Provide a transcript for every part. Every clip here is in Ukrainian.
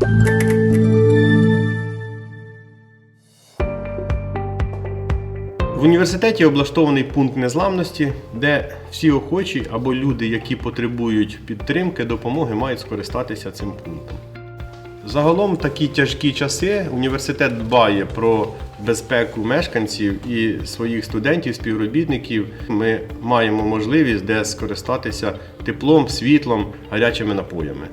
В університеті облаштований пункт незламності, де всі охочі або люди, які потребують підтримки, допомоги, мають скористатися цим пунктом. Загалом в такі тяжкі часи університет дбає про безпеку мешканців і своїх студентів, співробітників. Ми маємо можливість де скористатися теплом, світлом, гарячими напоями.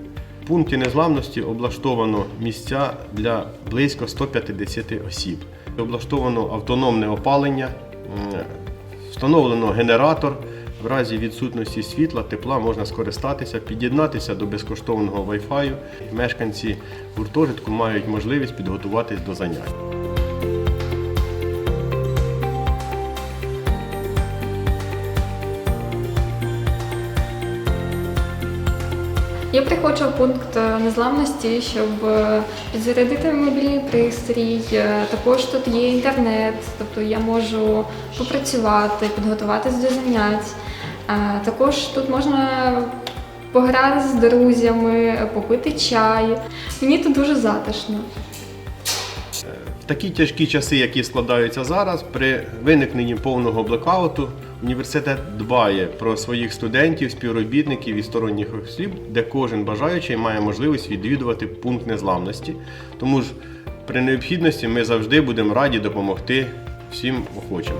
В пункті незламності облаштовано місця для близько 150 осіб. Облаштовано автономне опалення, встановлено генератор. В разі відсутності світла, тепла можна скористатися, під'єднатися до безкоштовного Wi-Fi. Мешканці гуртожитку мають можливість підготуватись до занять. Я приходжу в пункт е, незламності, щоб е, підзарядити мобільний пристрій. Е, Також тут є інтернет, тобто я можу попрацювати, підготуватись до занять. Також тут можна пограти з друзями, попити чай. Мені тут дуже затишно. В такі тяжкі часи, які складаються зараз, при виникненні повного блекауту, університет дбає про своїх студентів, співробітників і сторонніх осіб, де кожен бажаючий має можливість відвідувати пункт незламності. Тому ж при необхідності ми завжди будемо раді допомогти всім охочим.